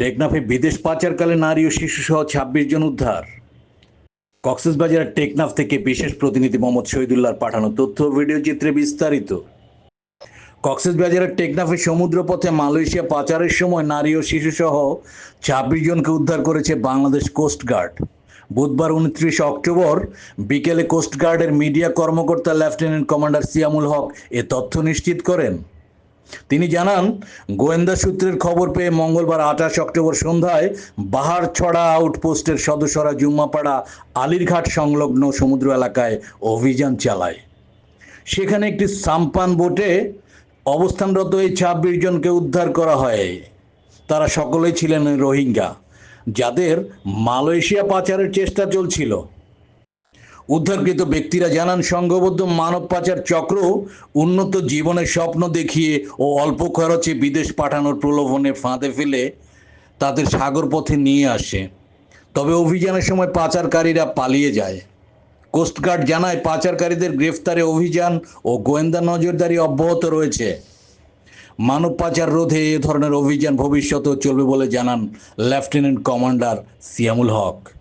টেকনাফে বিদেশ পাচারকালে নারী ও শিশু সহ ছাব্বিশ জন উদ্ধার। কক্সবাজারের টেকনাফ থেকে বিশেষ প্রতিনিধি মোহাম্মদ শহীদুল্লাহর পাঠানো তথ্য ভিডিও চিত্রে বিস্তারিত। কক্সবাজারের টেকনাফে সমুদ্রপথে মালয়েশিয়া পাচারের সময় নারী ও শিশু সহ ছাব্বিশ জনকে উদ্ধার করেছে বাংলাদেশ কোস্টগার্ড বুধবার উনত্রিশ অক্টোবর বিকেলে কোস্টগার্ডের মিডিয়া কর্মকর্তা লেফটেন্যান্ট কমান্ডার সিয়ামুল হক এ তথ্য নিশ্চিত করেন। তিনি জানান, গোয়েন্দা সূত্রের খবর পেয়ে মঙ্গলবার আঠাশ অক্টোবর সন্ধ্যায় বাহারছড়া আউটপোস্টের সদস্যরা জুম্মাপাড়া আলিরঘাট সংলগ্ন সমুদ্র এলাকায় অভিযান চালায়। সেখানে একটি সাম্পান বোটে অবস্থানরত এই ছাব্বিশ জনকে উদ্ধার করা হয়। তারা সকলেই ছিলেন রোহিঙ্গা, যাদের মালয়েশিয়া পাচারের চেষ্টা চলছিল। উদ্ধারকৃত ব্যক্তিরা জানান, সংঘবদ্ধ মানব পাচার চক্র উন্নত জীবনের স্বপ্ন দেখিয়ে ও অল্প খরচে বিদেশ পাঠানোর প্রলোভনে ফাঁদে ফেলে তাদের সাগর পথে নিয়ে আসে। তবে অভিযানের সময় পাচারকারীরা পালিয়ে যায়। কোস্টগার্ড জানায়, পাচারকারীদের গ্রেফতারে অভিযান ও গোয়েন্দা নজরদারি অব্যাহত রয়েছে। মানব পাচার রোধে এ ধরনের অভিযান ভবিষ্যতেও চলবে বলে জানান লেফটেন্যান্ট কমান্ডার সিয়ামুল হক।